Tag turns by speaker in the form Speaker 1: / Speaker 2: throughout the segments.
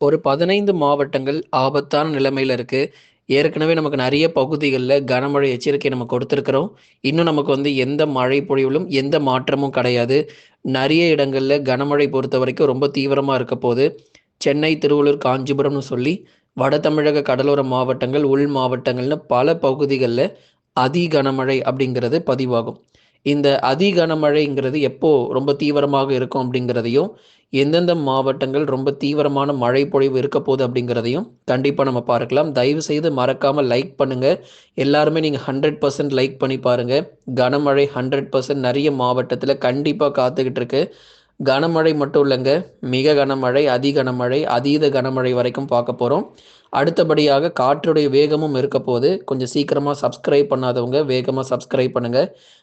Speaker 1: ஒரு 15 மாவட்டங்கள் ஆபத்தான நிலைமையில இருக்கு. ஏற்கனவே நமக்கு நிறைய பகுதிகளில் கனமழை எச்சரிக்கை நம்ம கொடுத்துருக்குறோம் இன்னும் நமக்கு வந்து எந்த மழை பொழிவிலும் எந்த மாற்றமும் கிடையாது. நிறைய இடங்களில் கனமழை பொறுத்த வரைக்கும் ரொம்ப தீவிரமாக இருக்க போது. சென்னை, திருவள்ளூர், காஞ்சிபுரம்னு சொல்லி வட தமிழக கடலோர மாவட்டங்கள், உள் மாவட்டங்கள்னு பல பகுதிகளில் அதி கனமழை அப்படிங்கிறது பதிவாகும். இந்த அதி கனமழைங்கிறது எப்போ ரொம்ப தீவிரமாக இருக்கும் அப்படிங்கிறதையும், எந்தெந்த மாவட்டங்கள் ரொம்ப தீவிரமான மழை பொழிவு இருக்க போகுது அப்படிங்கிறதையும் கண்டிப்பாக நம்ம பார்க்கலாம். தயவு செய்து மறக்காம லைக் பண்ணுங்க. எல்லாருமே நீங்க 100% லைக் பண்ணி பாருங்க. கனமழை ஹண்ட்ரட் பர்சன்ட் நிறைய மாவட்டத்தில் கண்டிப்பாக காத்துக்கிட்டு இருக்கு. கனமழை மட்டும் இல்லைங்க மிக கனமழை, அதி கனமழை, அதீத கனமழை வரைக்கும் பார்க்க போகிறோம் அடுத்தபடியாக காற்றுடைய வேகமும் இருக்க போது. கொஞ்சம் சீக்கிரமாக சப்ஸ்கிரைப் பண்ணாதவங்க வேகமாக சப்ஸ்கிரைப் பண்ணுங்க.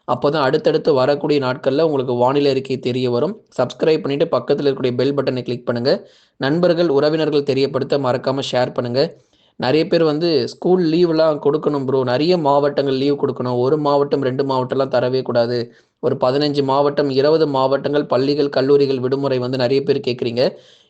Speaker 1: அப்பதான் அடுத்தடுத்து வரக்கூடிய நாட்களில் உங்களுக்கு வானிலை அறிக்கை தெரிய வரும். சப்ஸ்கிரைப் பண்ணிட்டு பக்கத்தில் இருக்கக்கூடிய பெல் பட்டனை கிளிக் பண்ணுங்க. நண்பர்கள், உறவினர்கள் தெரியப்படுத்த மறக்காமல் ஷேர் பண்ணுங்கள் நிறைய பேர் வந்து ஸ்கூல் லீவ்லாம் கொடுக்கணும் ப்ரோ. நிறைய மாவட்டங்கள் லீவ் கொடுக்கணும் ஒரு மாவட்டம், ரெண்டு மாவட்டம்லாம் தரவே கூடாது. ஒரு 15 மாவட்டம், 20 மாவட்டங்கள் பள்ளிகள், கல்லூரிகள் விடுமுறை வந்து நிறைய பேர் கேட்குறீங்க.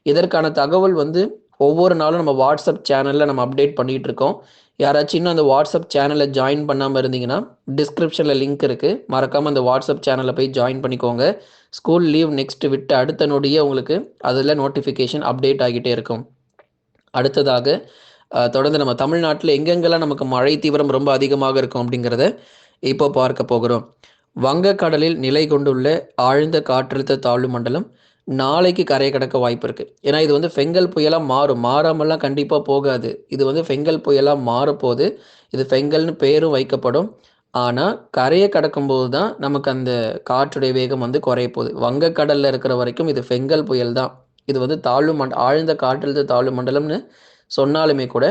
Speaker 1: இதற்கான தகவல் வந்து ஒவ்வொரு நாளும் நம்ம வாட்ஸ்அப் சேனலில் நம்ம அப்டேட் பண்ணிட்டு இருக்கோம். யாராச்சும் இன்னும் அந்த வாட்ஸ்அப் சேனலை ஜாயின் பண்ணாமல் இருந்தீங்கன்னா, டிஸ்கிரிப்ஷனில் லிங்க் இருக்குது மறக்காமல் அந்த வாட்ஸ்அப் சேனலை போய் ஜாயின் பண்ணிக்கோங்க. ஸ்கூல் லீவ் நெக்ஸ்ட் விட்டு அடுத்த நொடியே உங்களுக்கு அதில் நோட்டிஃபிகேஷன் அப்டேட் ஆகிட்டே இருக்கும். அடுத்ததாக தொடர்ந்து நம்ம தமிழ்நாட்டில் எங்கெங்கெல்லாம் நமக்கு மழை தீவிரம் ரொம்ப அதிகமாக இருக்கும் அப்படிங்கிறத இப்போ பார்க்க போகிறோம். வங்கக்கடலில் நிலை கொண்டுள்ள ஆழ்ந்த காற்றழுத்த தாழ்வு மண்டலம் நாளைக்கு கரையை கடக்க வாய்ப்பு இருக்குது ஏன்னா இது வந்து ஃபெங்கல் புயலாக மாறும். மாறாமலாம் கண்டிப்பாக போகாது. இது வந்து ஃபெங்கல் புயலாக மாறப்போது. இது ஃபெங்கல்னு பேரும் வைக்கப்படும். ஆனால் கரையை கடக்கும்போது தான் நமக்கு அந்த காற்றுடைய வேகம் வந்து குறைய போகுது வங்கக்கடலில் இருக்கிற வரைக்கும் இது ஃபெங்கல் புயல் தான். இது வந்து தாழ்வு மண் ஆழ்ந்த காற்றழுத்த தாழ்வு மண்டலம்னு சொன்னாலுமே கூட,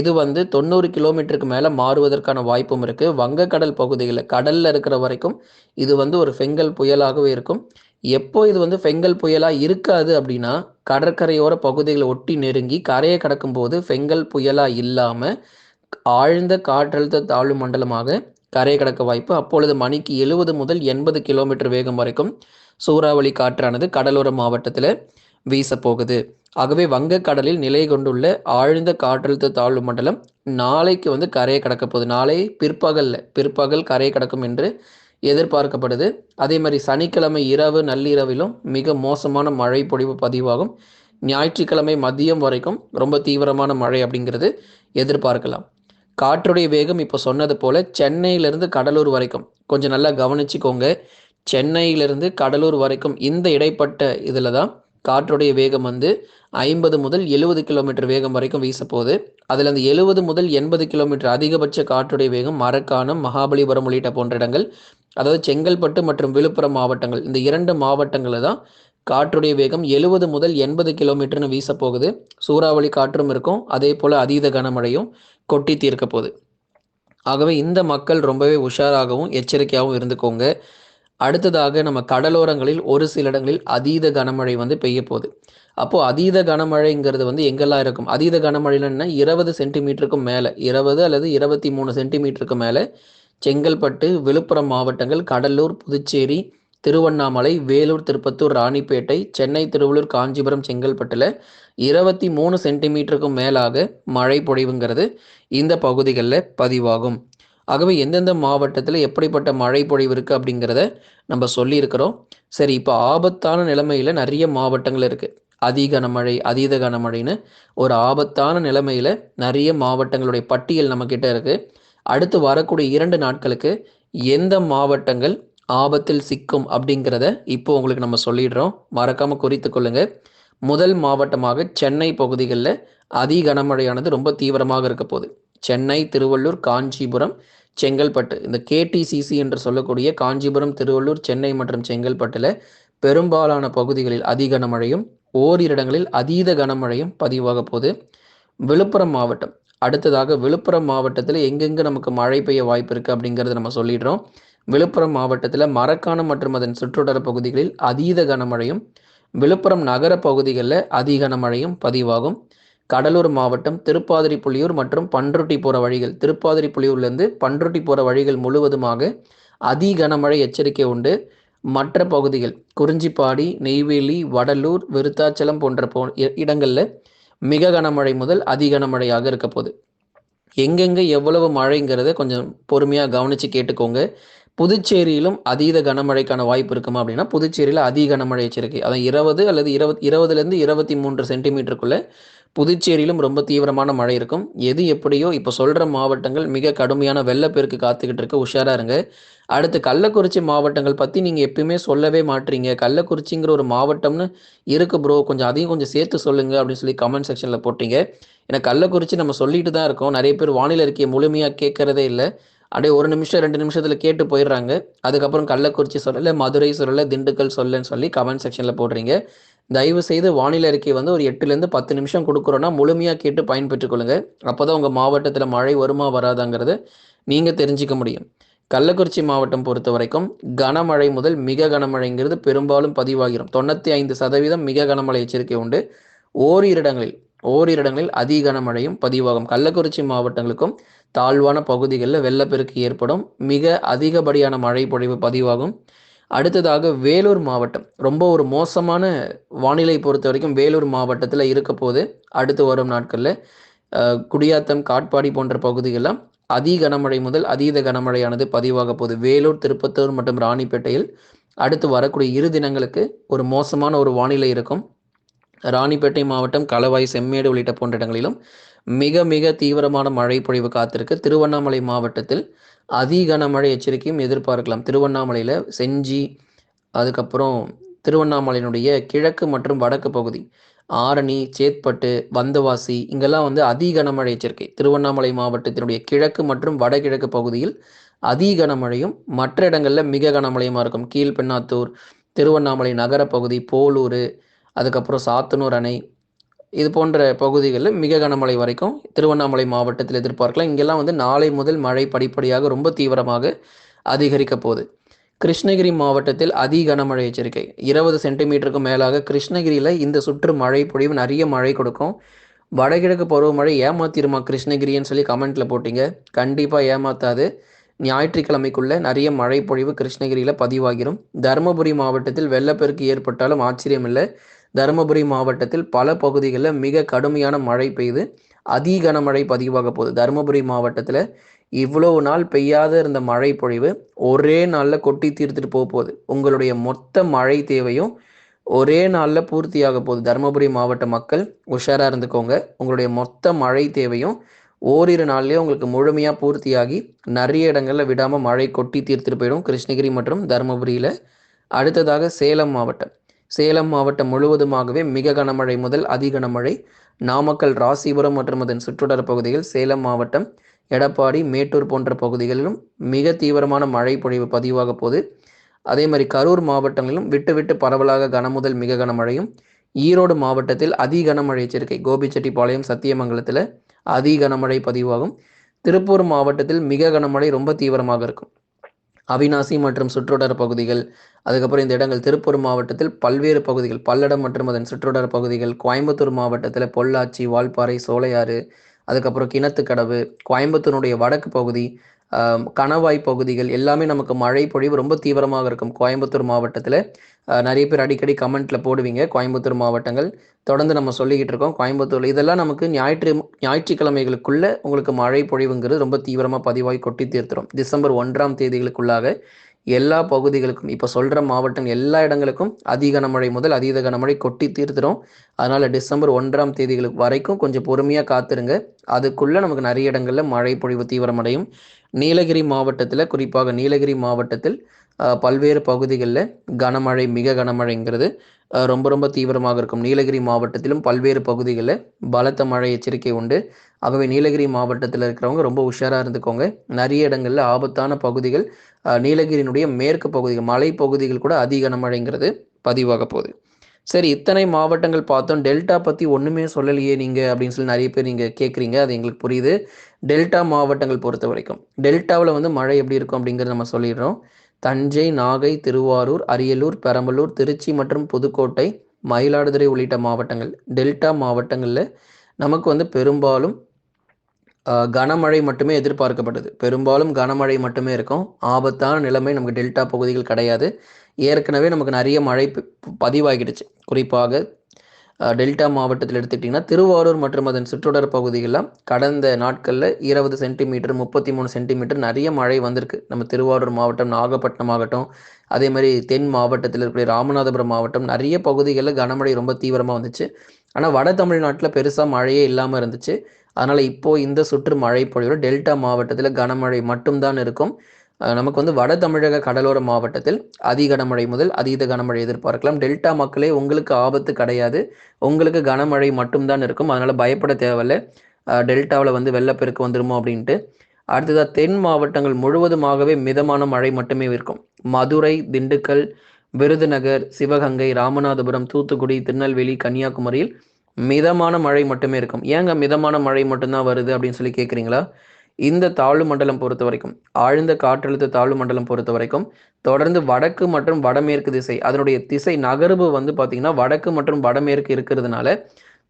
Speaker 1: இது வந்து 90 கிலோமீட்டருக்கு மேலே மாறுவதற்கான வாய்ப்பும் இருக்குது வங்கக்கடல் பகுதியில் கடலில் இருக்கிற வரைக்கும் இது வந்து ஒரு ஃபெங்கல் புயலாகவே இருக்கும். எப்போ இது வந்து ஃபெங்கல் புயலாக இருக்காது அப்படின்னா, கடற்கரையோர பகுதிகளை ஒட்டி நெருங்கி கரையை கடக்கும்போது ஃபெங்கல் புயலாக இல்லாமல் ஆழ்ந்த காற்றழுத்த தாழ்வு மண்டலமாக கரையை கடக்க வாய்ப்பு. அப்பொழுது மணிக்கு 70 முதல் 80 கிலோமீட்டர் வேகம் வரைக்கும் சூறாவளி காற்றானது கடலோர மாவட்டத்தில் வீசப்போகுது. ஆகவே வங்கக்கடலில் நிலை கொண்டுள்ள ஆழ்ந்த காற்றழுத்த தாழ்வு மண்டலம் நாளைக்கு வந்து கரையை கடக்க போகுது. நாளை பிற்பகல்ல பிற்பகல் கரையை கடக்கும் என்று எதிர்பார்க்கப்படுது. அதே மாதிரி சனிக்கிழமை இரவு நள்ளிரவிலும் மிக மோசமான மழை பொழிவு பதிவாகும். ஞாயிற்றுக்கிழமை மதியம் வரைக்கும் ரொம்ப தீவிரமான மழை அப்படிங்கிறது எதிர்பார்க்கலாம். காற்றுடைய வேகம் இப்போ சொன்னது போல சென்னையிலிருந்து கடலூர் வரைக்கும் கொஞ்சம் நல்லா கவனிச்சுக்கோங்க. சென்னையிலிருந்து கடலூர் வரைக்கும் இந்த இடைப்பட்ட இதில் தான் காற்றுடைய வேகம் வந்து 50 முதல் 70 கிலோமீட்டர் வேகம் வரைக்கும் வீசப்போகுது அதில் அந்த 70 முதல் 80 கிலோமீட்டர் அதிகபட்ச காற்றுடைய வேகம் மரக்காணம், மகாபலிபுரம் உள்ளிட்ட போன்ற இடங்கள். அதாவது செங்கல்பட்டு மற்றும் விழுப்புரம் மாவட்டங்கள். இந்த இரண்டு மாவட்டங்களில் தான் காற்றுடைய வேகம் 70 முதல் 80 கிலோமீட்டர்னு வீசப்போகுது. சூறாவளி காற்றும் இருக்கும். அதே போல் அதீத கனமழையும் கொட்டி தீர்க்க போகுது ஆகவே இந்த மக்கள் ரொம்பவே உஷாராகவும், எச்சரிக்கையாகவும் இருந்துக்கோங்க. அடுத்ததாக நம்ம கடலோரங்களில் ஒரு சில இடங்களில் அதீத கனமழை வந்து பெய்ய போகுது அப்போது அதீத கனமழைங்கிறது வந்து எங்கெல்லாம் இருக்கும்? அதீத கனமழைன்னா இருபது சென்டிமீட்டருக்கும் மேலே இருபது அல்லது 23 சென்டிமீட்டருக்கு மேலே செங்கல்பட்டு, விழுப்புரம் மாவட்டங்கள், கடலூர், புதுச்சேரி, திருவண்ணாமலை, வேலூர், திருப்பத்தூர், ராணிப்பேட்டை, சென்னை, திருவள்ளூர், காஞ்சிபுரம், செங்கல்பட்டில் இருபத்தி மூணு சென்டிமீட்டருக்கும் மேலாக மழை பொழிவுங்கிறது இந்த பகுதிகளில் பதிவாகும். ஆகவே எந்தெந்த மாவட்டத்தில் எப்படிப்பட்ட மழை பொழிவு இருக்குது அப்படிங்கிறத நம்ம சொல்லியிருக்கிறோம். சரி இப்போ ஆபத்தான நிலைமையில் நிறைய மாவட்டங்கள் இருக்குது அதி கனமழை, அதீத கனமழைன்னு ஒரு ஆபத்தான நிலைமையில் நிறைய மாவட்டங்களுடைய பட்டியல் நம்மக்கிட்ட இருக்குது அடுத்து வரக்கூடிய இரண்டு நாட்களுக்கு எந்த மாவட்டங்கள் ஆபத்தில் சிக்கும் அப்படிங்கிறத இப்போ உங்களுக்கு நம்ம சொல்லிடுறோம். மறக்காமல் குறித்து கொள்ளுங்கள் முதல் மாவட்டமாக சென்னை பகுதிகளில் அதி கனமழையானது ரொம்ப தீவிரமாக இருக்க போகுது சென்னை, திருவள்ளூர், காஞ்சிபுரம், செங்கல்பட்டு இந்த கேடிசிசி என்று சொல்லக்கூடிய காஞ்சிபுரம், திருவள்ளூர், சென்னை மற்றும் செங்கல்பட்டுல பெரும்பாலான பகுதிகளில் அதி கனமழையும், ஓரிரு இடங்களில் அதீத கனமழையும் பதிவாக போது. விழுப்புரம் மாவட்டம் அடுத்ததாக விழுப்புரம் மாவட்டத்தில் எங்கெங்கு நமக்கு மழை பெய்ய வாய்ப்பு இருக்கு அப்படிங்கிறத நம்ம சொல்லிடுறோம். விழுப்புரம் மாவட்டத்தில் மரக்காணம் மற்றும் அதன் சுற்றுடர பகுதிகளில் அதீத கனமழையும், விழுப்புரம் நகர பகுதிகளில் அதி கனமழையும் பதிவாகும். கடலூர் மாவட்டம் திருப்பாதிரி புலியூர் மற்றும் பன்ருட்டி போகிற வழிகள். திருப்பாதிரிப்புலியூர்லேருந்து பண்ருட்டி போகிற வழிகள் முழுவதுமாக அதி கனமழை எச்சரிக்கை உண்டு. மற்ற பகுதிகள் குறிஞ்சிப்பாடி, நெய்வேலி, வடலூர், விருத்தாச்சலம் போன்ற போ இடங்களில் மிக கனமழை முதல் அதி கனமழையாக இருக்க போகுது. எங்கெங்கே எவ்வளவு மழைங்கிறத கொஞ்சம் பொறுமையாக கவனித்து கேட்டுக்கோங்க. புதுச்சேரியிலும் அதீத கனமழைக்கான வாய்ப்பு இருக்குமா அப்படின்னா புதுச்சேரியில் அதி கனமழை எச்சரிக்கை. அதான் இருபது அல்லது இருபத் இருபதுலேருந்து இருபத்தி மூன்று சென்டிமீட்டருக்குள்ளே புதுச்சேரியிலும் ரொம்ப தீவிரமான மழை இருக்கும். எது எப்படியோ இப்போ சொல்கிற மாவட்டங்கள் மிக கடுமையான வெள்ளப்பெருக்கு காத்துக்கிட்டு இருக்க. உஷாராக இருங்க. அடுத்து கள்ளக்குறிச்சி மாவட்டங்கள் பற்றி நீங்கள் எப்பயுமே சொல்லவே மாட்டீங்க. கள்ளக்குறிச்சிங்கிற ஒரு மாவட்டம்னு இருக்கு ப்ரோ கொஞ்சம் அதையும் கொஞ்சம் சேர்த்து சொல்லுங்க அப்படின்னு சொல்லி கமெண்ட் செக்ஷனில் போட்டீங்க. ஏன்னா கள்ளக்குறிச்சி நம்ம சொல்லிட்டு தான் இருக்கோம். நிறைய பேர் வானிலை அறிக்கையை முழுமையாக கேட்கறதே இல்லை. அப்படியே ஒரு நிமிஷம் ரெண்டு நிமிஷத்தில் கேட்டு போயிடுறாங்க. அதுக்கப்புறம் கள்ளக்குறிச்சி சொல்லலை மதுரை சொல்லலை திண்டுக்கல் சொல்லன்னு சொல்லி கமெண்ட் செக்ஷனில் போடுறீங்க. தயவு செய்து வானிலை அறிக்கை வந்து ஒரு எட்டுலேருந்து பத்து நிமிஷம் கொடுக்குறோன்னா முழுமையாக கேட்டு பயன்பெற்றுக் கொள்ளுங்க. அப்போ தான் உங்கள் மாவட்டத்தில் மழை வருமா வராதாங்கிறத நீங்கள் தெரிஞ்சிக்க முடியும். கள்ளக்குறிச்சி மாவட்டம் பொறுத்த வரைக்கும் கனமழை முதல் மிக கனமழைங்கிறது பெரும்பாலும் பதிவாகிடும் தொண்ணூற்றி ஐந்து சதவீதம் மிக கனமழை எச்சரிக்கை உண்டு. ஓரிரு இடங்களில் ஓரிரு இடங்களில் அதி கனமழையும் பதிவாகும். கள்ளக்குறிச்சி மாவட்டங்களுக்கும் தாழ்வான பகுதிகளில் வெள்ளப்பெருக்கு ஏற்படும். மிக அதிகப்படியான மழை பொழிவு பதிவாகும். அடுத்ததாக வேலூர் மாவட்டம். ரொம்ப ஒரு மோசமான வானிலை பொறுத்த வரைக்கும் வேலூர் மாவட்டத்தில் இருக்க போது அடுத்து வரும் நாட்களில் குடியாத்தம் காட்பாடி போன்ற பகுதிகளெலாம் அதி கனமழை முதல் அதீத கனமழையானது பதிவாக போகுது. வேலூர் திருப்பத்தூர் மற்றும் ராணிப்பேட்டையில் அடுத்து வரக்கூடிய இரு தினங்களுக்கு ஒரு மோசமான ஒரு வானிலை இருக்கும். ராணிப்பேட்டை மாவட்டம் களவாய் செம்மேடு உள்ளிட்ட போன்ற இடங்களிலும் மிக மிக தீவிரமான மழை பொழிவு காத்திருக்கு. திருவண்ணாமலை மாவட்டத்தில் அதி கனமழை எச்சரிக்கையும் எதிர்பார்க்கலாம். திருவண்ணாமலையில் செஞ்சி அதுக்கப்புறம் திருவண்ணாமலையினுடைய கிழக்கு மற்றும் வடக்கு பகுதி ஆரணி சேத்பட்டு வந்தவாசி இங்கெல்லாம் வந்து அதி கனமழை எச்சரிக்கை. திருவண்ணாமலை மாவட்டத்தினுடைய கிழக்கு மற்றும் வடகிழக்கு பகுதியில் அதி கனமழையும் மற்ற இடங்களில் மிக கனமழையுமா இருக்கும். கீழ்பெண்ணாத்தூர் திருவண்ணாமலை நகரப்பகுதி போலூர் அதுக்கப்புறம் சாத்தனூர் அணை. இது போன்ற பகுதிகளில் மிக கனமழை வரைக்கும் திருவண்ணாமலை மாவட்டத்தில் எதிர்பார்க்கலாம். இங்கெல்லாம் வந்து நாளை முதல் மழை படிப்படியாக ரொம்ப தீவிரமாக அதிகரிக்க போகுது. கிருஷ்ணகிரி மாவட்டத்தில் அதி கனமழை எச்சரிக்கை. இருபது சென்டிமீட்டருக்கு மேலாக கிருஷ்ணகிரியில் இந்த சுற்று மழை பொழிவு நிறைய மழை கொடுக்கும். வடகிழக்கு பருவமழை ஏமாத்திருமா கிருஷ்ணகிரின்னு சொல்லி கமெண்ட்டில் போட்டிங்க. கண்டிப்பாக ஏமாத்தாது. ஞாயிற்றுக்கிழமைக்குள்ள நிறைய மழை பொழிவு கிருஷ்ணகிரியில் பதிவாகிரும். தருமபுரி மாவட்டத்தில் வெள்ளப்பெருக்கு ஏற்பட்டாலும் ஆச்சரியம் இல்லை தருமபுரி மாவட்டத்தில் பல பகுதிகளில் மிக கடுமையான மழை பெய்து அதி கனமழை பதிவாக போகுது. தருமபுரி மாவட்டத்தில் இவ்வளவு நாள் பெய்யாத இருந்த மழை பொழிவு ஒரே நாளில் கொட்டி தீர்த்துட்டு போக போகுது. உங்களுடைய மொத்த மழை தேவையும் ஒரே நாளில் பூர்த்தியாக போகுது. தருமபுரி மாவட்ட மக்கள் உஷாராக இருந்துக்கோங்க. உங்களுடைய மொத்த மழை தேவையும் ஓரிரு நாள்லேயே உங்களுக்கு முழுமையாக பூர்த்தியாகி நிறைய இடங்களில் விடாமல் மழை கொட்டி தீர்த்துட்டு போயிடும். கிருஷ்ணகிரி மற்றும் தருமபுரியில் அடுத்ததாக சேலம் மாவட்டம். சேலம் மாவட்டம் முழுவதுமாகவே மிக கனமழை முதல் அதி கனமழை. நாமக்கல் ராசிபுரம் மற்றும் அதன் சுற்றுவட்டார பகுதிகள் சேலம் மாவட்டம் எடப்பாடி மேட்டூர் போன்ற பகுதிகளிலும் மிக தீவிரமான மழை பொழிவு பதிவாக போகுது அதே மாதிரி கரூர் மாவட்டங்களிலும் விட்டு விட்டு பரவலாக கனமுதல் மிக கனமழையும் ஈரோடு மாவட்டத்தில் அதி கனமழை எச்சரிக்கை கோபிச்செட்டிப்பாளையம் சத்தியமங்கலத்தில் அதி கனமழை பதிவாகும். திருப்பூர் மாவட்டத்தில் மிக கனமழை ரொம்ப தீவிரமாக இருக்கும். அவினாசி மற்றும் சுற்றுவட்டார பகுதிகள் அதுக்கப்புறம் இந்த இடங்கள் திருப்பூர் மாவட்டத்தில் பல்வேறு பகுதிகள் பல்லடம் மற்றும் அதன் சுற்றுவட்டார பகுதிகள் கோயம்புத்தூர் மாவட்டத்தில் பொள்ளாச்சி வால்பாறை சோலையாறு அதுக்கப்புறம் கிணத்துக்கடவு கோயம்புத்தூருடைய வடக்கு பகுதி கணவாய் பகுதிகள் எல்லாமே நமக்கு மழை பொழிவு ரொம்ப தீவிரமாக இருக்கும். கோயம்புத்தூர் மாவட்டத்தில் நிறைய பேர் அடிக்கடி கமெண்ட்டில் போடுவீங்க கோயம்புத்தூர் மாவட்டங்கள். தொடர்ந்து நம்ம சொல்லிக்கிட்டு இருக்கோம் கோயம்புத்தூர்ல. இதெல்லாம் நமக்கு ஞாயிற்று ஞாயிற்றுக்கிழமைகளுக்குள்ள உங்களுக்கு மழை பொழிவுங்கிறது ரொம்ப தீவிரமாக பதிவாகி கொட்டி தீர்த்துரும். டிசம்பர் ஒன்றாம் தேதிகளுக்குள்ளாக எல்லா பகுதிகளுக்கும் இப்போ சொல்கிற மாவட்டம் எல்லா இடங்களுக்கும் அதிக கனமழை முதல் அதீத கனமழை கொட்டி தீர்த்துடும் அதனால் டிசம்பர் ஒன்றாம் தேதிகளுக்கு வரைக்கும் கொஞ்சம் பொறுமையாக காத்துருங்க. அதுக்குள்ளே நமக்கு நிறைய இடங்களில் மழை பொழிவு தீவிரமடையும். நீலகிரி மாவட்டத்தில் குறிப்பாக நீலகிரி மாவட்டத்தில் பல்வேறு பகுதிகளில் கனமழை மிக கனமழைங்கிறது ரொம்ப ரொம்ப தீவிரமாக இருக்கும். நீலகிரி மாவட்டத்திலும் பல்வேறு பகுதிகளில் பலத்த மழை எச்சரிக்கை உண்டு. ஆகவே நீலகிரி மாவட்டத்தில் இருக்கிறவங்க ரொம்ப உஷாராக இருந்துக்கோங்க. நிறைய இடங்களில் ஆபத்தான பகுதிகள் நீலகிரியினுடைய மேற்கு பகுதிகள் மலை பகுதிகள் கூட அதிக கனமழைங்கிறது பதிவாக போகுது. சரி இத்தனை மாவட்டங்கள் பார்த்தோம். டெல்டா பற்றி ஒன்றுமே சொல்லலையே நீங்கள் அப்படின்னு சொல்லி நிறைய பேர் நீங்கள் கேட்குறீங்க அது எங்களுக்கு புரியுது. டெல்டா மாவட்டங்கள் பொறுத்த வரைக்கும் டெல்டாவில் வந்து மழை எப்படி இருக்கும் அப்படிங்கிறத நம்ம சொல்லிடுறோம். தஞ்சை நாகை திருவாரூர் அரியலூர் பெரம்பலூர் திருச்சி மற்றும் புதுக்கோட்டை மயிலாடுதுறை உள்ளிட்ட மாவட்டங்கள். டெல்டா மாவட்டங்களில் நமக்கு வந்து பெரும்பாலும் கனமழை மட்டுமே எதிர்பார்க்கப்பட்டது. பெரும்பாலும் கனமழை மட்டுமே இருக்கும். ஆபத்தான நிலைமை நமக்கு டெல்டா பகுதிகள் கிடையாது. ஏற்கனவே நமக்கு நிறைய மழை பதிவாகிடுச்சு. குறிப்பாக டெல்டா மாவட்டத்தில் எடுத்துக்கிட்டிங்கன்னா திருவாரூர் மற்றும் அதன் சுற்றுடர் பகுதிகளில் கடந்த நாட்களில் இருபது சென்டிமீட்டர் முப்பத்தி மூணு சென்டிமீட்டர் நிறைய மழை வந்திருக்கு. நம்ம திருவாரூர் மாவட்டம் நாகப்பட்டினம் ஆகட்டும் அதே மாதிரி தென் மாவட்டத்தில் இருக்கிற ராமநாதபுரம் மாவட்டம் நிறைய பகுதிகளில் கனமழை ரொம்ப தீவிரமாக வந்துச்சு. ஆனால் வட தமிழ்நாட்டில் பெருசாக மழையே இல்லாமல் இருந்துச்சு. அதனால் இப்போது இந்த சுற்று மழை பொழிவில் டெல்டா மாவட்டத்தில் கனமழை மட்டும்தான் இருக்கும். நமக்கு வந்து வட தமிழக கடலோர மாவட்டத்தில் அதி கனமழை முதல் அதீத கனமழை எதிர்பார்க்கலாம். டெல்டா மக்களே உங்களுக்கு ஆபத்து கிடையாது. உங்களுக்கு கனமழை மட்டும்தான் இருக்கும். அதனால் பயப்பட தேவையில்ல. டெல்டாவில் வந்து வெள்ளப்பெருக்கு வந்துருமோ அப்படின்ட்டு. அடுத்ததாக தென் மாவட்டங்கள் முழுவதுமாகவே மிதமான மழை மட்டுமே இருக்கும். மதுரை திண்டுக்கல் விருதுநகர் சிவகங்கை ராமநாதபுரம் தூத்துக்குடி திருநெல்வேலி கன்னியாகுமரியில் மிதமான மழை மட்டுமே இருக்கும். ஏங்க மிதமான மழை மட்டும்தான் வருது அப்படின்னு சொல்லி கேட்குறீங்களா இந்த தாழ்வு மண்டலம் பொறுத்த வரைக்கும் ஆழ்ந்த காற்றழுத்த தாழ்வு மண்டலம் பொறுத்த வரைக்கும் தொடர்ந்து வடக்கு மற்றும் வடமேற்கு திசை அதனுடைய திசை நகர்வு வந்து பார்த்தீங்கன்னா வடக்கு மற்றும் வடமேற்கு இருக்கிறதுனால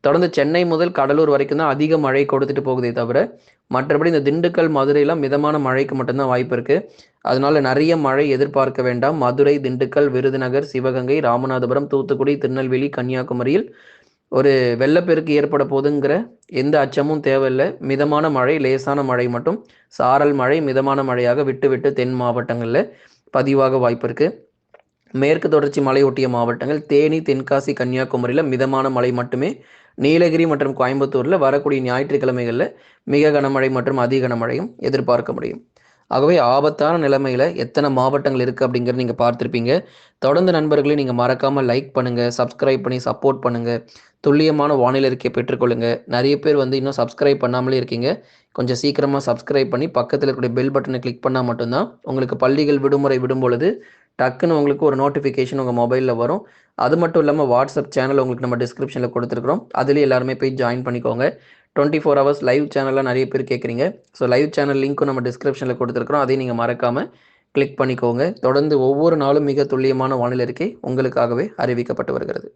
Speaker 1: தொடர்ந்து சென்னை முதல் கடலூர் வரைக்கும் தான் அதிக மழை கொடுத்துட்டு போகுதே தவிர மற்றபடி இந்த திண்டுக்கல் மதுரையெல்லாம் மிதமான மழைக்கு மட்டும்தான் வாய்ப்பு இருக்கு. அதனால நிறைய மழை எதிர்பார்க்க வேண்டாம். மதுரை திண்டுக்கல் விருதுநகர் சிவகங்கை ராமநாதபுரம் தூத்துக்குடி திருநெல்வேலி கன்னியாகுமரியில் ஒரு வெள்ளப்பெருக்கு ஏற்பட போதுங்கிற எந்த அச்சமும் தேவையில்லை. மிதமான மழை லேசான மழை மட்டும். சாரல் மழை மிதமான மழையாக விட்டு விட்டு தென் மாவட்டங்களில் பதிவாக வாய்ப்பு இருக்கு. மேற்கு தொடர்ச்சி மலையொட்டிய மாவட்டங்கள் தேனி தென்காசி கன்னியாகுமரியில் மிதமான மழை மட்டுமே. நீலகிரி மற்றும் கோயம்புத்தூரில் வரக்கூடிய ஞாயிற்றுக்கிழமைகளில் மிக கனமழை மற்றும் அதி கனமழையும் எதிர்பார்க்க முடியும். ஆகவே ஆபத்தான நிலைமையில் எத்தனை மாவட்டங்கள் இருக்குது அப்படிங்கிறத நீங்கள் பார்த்துருப்பீங்க. தொடர்ந்து நண்பர்களே நீங்கள் மறக்காமல் லைக் பண்ணுங்கள் சப்ஸ்கிரைப் பண்ணி சப்போர்ட் பண்ணுங்கள் துல்லியமான வானிலை இருக்கையை பெற்றுக்கொள்ளுங்க. நிறைய பேர் வந்து இன்னும் சப்ஸ்கிரைப் பண்ணாமலே இருக்கீங்க. கொஞ்சம் சீக்கிரமாக சப்ஸ்கிரைப் பண்ணி பக்கத்தில் இருக்கக்கூடிய பெல் பட்டனை கிளிக் பண்ணால் மட்டும்தான் உங்களுக்கு பள்ளிகள் விடுமுறை விடும் பொழுது டக்குன்னு உங்களுக்கு ஒரு நோட்டிஃபிகேஷன் உங்கள் மொபைலில் வரும். அது மட்டும் இல்லாமல் வாட்ஸ்அப் சேனல் உங்களுக்கு நம்ம டிஸ்கிரிப்ஷனில் கொடுத்துருக்குறோம். அதுலேயே எல்லாருமே போய் ஜாயின் பண்ணிக்கோங்க. டுவெண்ட்டி ஃபோர் ஹவர்ஸ் லைவ் சேனலில் நிறைய பேர் கேட்குறீங்க ஸோ லைவ் சேனல் லிங்க்கும் நம்ம டிஸ்கிரிப்ஷனில் கொடுத்துருக்குறோம். அதையும் நீங்கள் மறக்காமல் கிளிக் பண்ணிக்கோங்க. தொடர்ந்து ஒவ்வொரு நாளும் மிக துல்லியமான வானிலை இருக்கை உங்களுக்காகவே அறிவிக்கப்பட்டு வருகிறது.